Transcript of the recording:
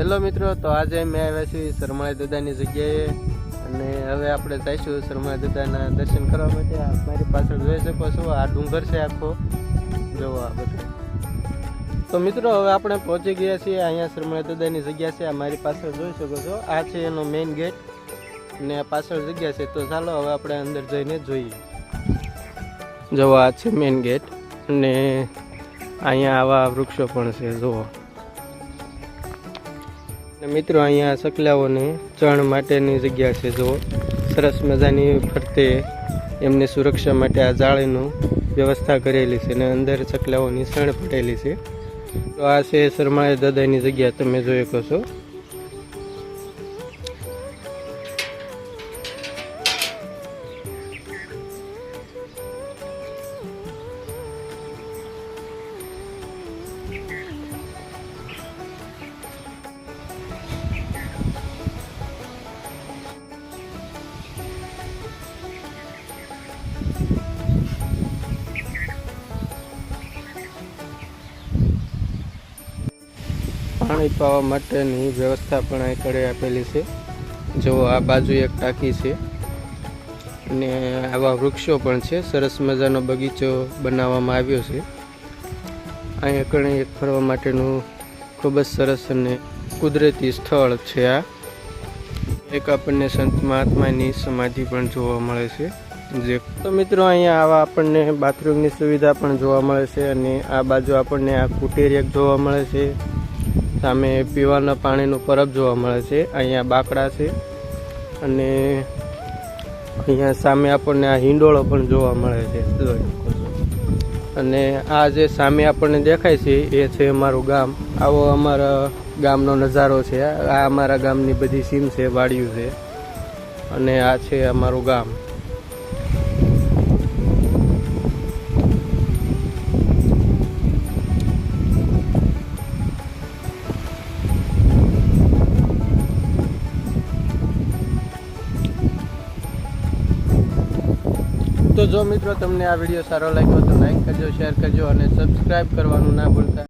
Hello મિત્રો, તો આજે મેં આવ્યા છીએ શરમાળા દાદાની જગ્યાએ અને હવે આપણે જઈશું શરમાળા દાદાના દર્શન કરવા માટે. મારી પાછળ જોઈ શકો છો, આ ડુંગર છે આખો. જોવો આ બધું. તો મિત્રો, હવે આપણે પહોંચી ગયા છીએ અહીંયા શરમાળા દાદાની જગ્યા છે, આ મારી પાછળ જોઈ શકો છો. આ છે એનો મેઇન ગેટ ને આ પાછળ જગ્યા છે. તો ચાલો હવે આપણે અંદર જઈને જોઈએ. જોવો આ છે મેઇન ગેટ અને અહીંયા આવા વૃક્ષો પણ છે જુઓ અને મિત્રો, અહીંયા સકલાઓને ચણ માટેની જગ્યા છે જો સરસ મજાની ફરતે એમને સુરક્ષા માટે આ જાળીનું વ્યવસ્થા કરેલી છે અને અંદર સકલાઓની શણ પડેલી છે. તો આ છે શરમાળે દાદાની જગ્યા, તમે જોઈ શકો છો. પાણી પાવા માટેની વ્યવસ્થા પણ અહીં કડે આપેલી છે. જો આ બાજુ એક ટાંકી છે અને આવા વૃક્ષો પણ છે. સરસ મજાનો બગીચો બનાવવામાં આવ્યો છે. અહીંયા કણે એક ફરવા માટેનું ખૂબ જ સરસ અને કુદરતી સ્થળ છે આ. એક આપણને સંત મહાત્માની સમાધિ પણ જોવા મળે છે. જે તો મિત્રો અહીંયા આવા આપણને બાથરૂમની સુવિધા પણ જોવા મળે છે અને આ બાજુ આપણને આ કુટેર એક જોવા મળે છે. સામે પીવાના પાણીનું પરબ જોવા મળે છે. અહીંયા બાકડા છે અને અહીંયા સામે આપણને આ હિંડોળો પણ જોવા મળે છે. અને આ જે સામે આપણને દેખાય છે એ છે અમારું ગામ. આવો અમારા ગામનો નજારો છે. આ અમારા ગામની બધી સીમ છે વાડિયું છે. અને આ છે અમારું ગામ. તો જો મિત્રો તમને આ વીડિયો સારો લાગ્યો તો લાઈક કરજો શેર કરજો અને સબસ્ક્રાઇબ કરવાનું ના ભૂલતા.